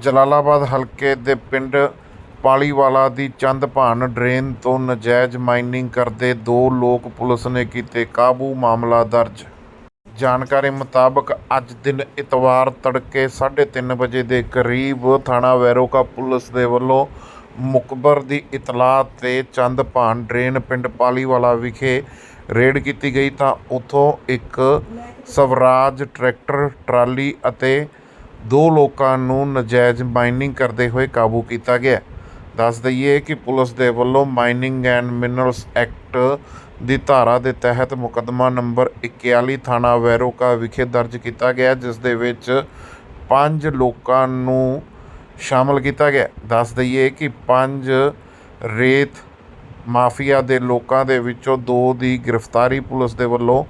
ਜਲਾਲਾਬਾਦ ਹਲਕੇ ਦੇ ਪਿੰਡ ਪਾਲੀਵਾਲਾ ਦੀ ਚੰਦਭਾਨ ਡਰੇਨ ਤੋਂ ਨਜਾਇਜ਼ ਮਾਈਨਿੰਗ ਕਰਦੇ ਦੋ ਲੋਕ ਪੁਲਿਸ ਨੇ ਕੀਤੇ ਕਾਬੂ ਮਾਮਲਾ ਦਰਜ। ਜਾਣਕਾਰੀ ਮੁਤਾਬਕ ਅੱਜ ਦਿਨ ਇਤਵਾਰ ਤੜਕੇ 3:30 ਵਜੇ ਦੇ ਕਰੀਬ ਥਾਣਾ ਵੈਰੋਕਾ ਪੁਲਿਸ ਦੇ ਵੱਲੋਂ ਮੁਕਬਰ ਦੀ ਇਤਲਾਹ ਤੇ ਚੰਦਭਾਨ ਡਰੇਨ ਪਿੰਡ ਪਾਲੀਵਾਲਾ ਵਿਖੇ ਰੇਡ ਕੀਤੀ ਗਈ ਤਾਂ ਉੱਥੋਂ ਇੱਕ ਸਵਰਾਜ ਟਰੈਕਟਰ, ਟਰਾਲੀ ਅਤੇ ਦੋ ਲੋਕਾਂ ਨੂੰ ਨਜਾਇਜ਼ ਮਾਈਨਿੰਗ ਕਰਦੇ ਹੋਏ ਕਾਬੂ ਕੀਤਾ ਗਿਆ। ਦੱਸ ਦਈਏ ਕਿ ਪੁਲਿਸ ਦੇ ਵੱਲੋਂ ਮਾਈਨਿੰਗ ਐਂਡ ਮਿਨਰਲਸ ਐਕਟ ਦੀ ਧਾਰਾ ਦੇ ਤਹਿਤ ਮੁਕੱਦਮਾ ਨੰਬਰ 41 ਥਾਣਾ ਵੈਰੋਕਾ ਵਿਖੇ ਦਰਜ ਕੀਤਾ ਗਿਆ, ਜਿਸ ਦੇ ਵਿੱਚ ਪੰਜ ਲੋਕਾਂ ਨੂੰ ਸ਼ਾਮਲ ਕੀਤਾ ਗਿਆ। ਦੱਸ ਦਈਏ ਕਿ ਪੰਜ ਰੇਤ ਮਾਫੀਆ ਦੇ ਲੋਕਾਂ ਦੇ ਵਿੱਚੋਂ ਦੋ ਦੀ ਗ੍ਰਿਫਤਾਰੀ ਪੁਲਿਸ ਦੇ ਵੱਲੋਂ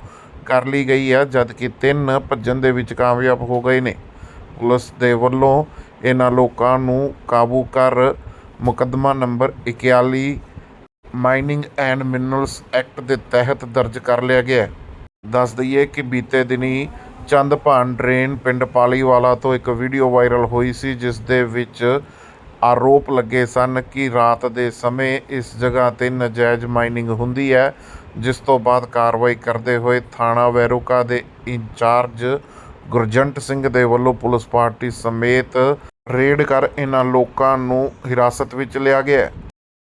ਕਰ ਲਈ ਗਈ ਹੈ, ਜਦਕਿ ਤਿੰਨ ਭੱਜਣ ਦੇ ਵਿੱਚ ਕਾਮਯਾਬ ਹੋ ਗਏ ਨੇ। ਪੁਲਿਸ ਦੇ ਵੱਲੋਂ ਇਹਨਾਂ ਲੋਕਾਂ ਨੂੰ ਕਾਬੂ ਕਰ ਮੁਕੱਦਮਾ number 41 mining and minerals act ਦੇ ਤਹਿਤ ਦਰਜ ਕਰ ਲਿਆ ਗਿਆ ਹੈ। ਦੱਸ ਦਈਏ ਕਿ ਬੀਤੇ ਦਿਨੀ ਚੰਦਭਾਨ ਡਰੇਨ ਪਿੰਡ ਪਾਲੀਵਾਲਾ ਤੋਂ ਇੱਕ ਵੀਡੀਓ ਵਾਇਰਲ ਹੋਈ ਸੀ, ਜਿਸ ਦੇ ਵਿੱਚ ਆਰੋਪ ਲੱਗੇ ਸਨ ਕਿ ਰਾਤ ਦੇ ਸਮੇਂ ਇਸ ਜਗ੍ਹਾ ਤੇ ਨਜਾਇਜ਼ ਮਾਈਨਿੰਗ ਹੁੰਦੀ ਹੈ, ਜਿਸ ਤੋਂ ਬਾਅਦ ਕਾਰਵਾਈ ਕਰਦੇ ਹੋਏ ਥਾਣਾ ਵੈਰੋਕਾ ਦੇ ਇੰਚਾਰਜ ਗੁਰਜੰਟ ਸਿੰਘ ਦੇ ਵੱਲੋਂ ਪੁਲਿਸ ਪਾਰਟੀ ਸਮੇਤ ਰੇਡ ਕਰ ਇਹਨਾਂ ਲੋਕਾਂ ਨੂੰ ਹਿਰਾਸਤ ਵਿੱਚ ਲਿਆ ਗਿਆ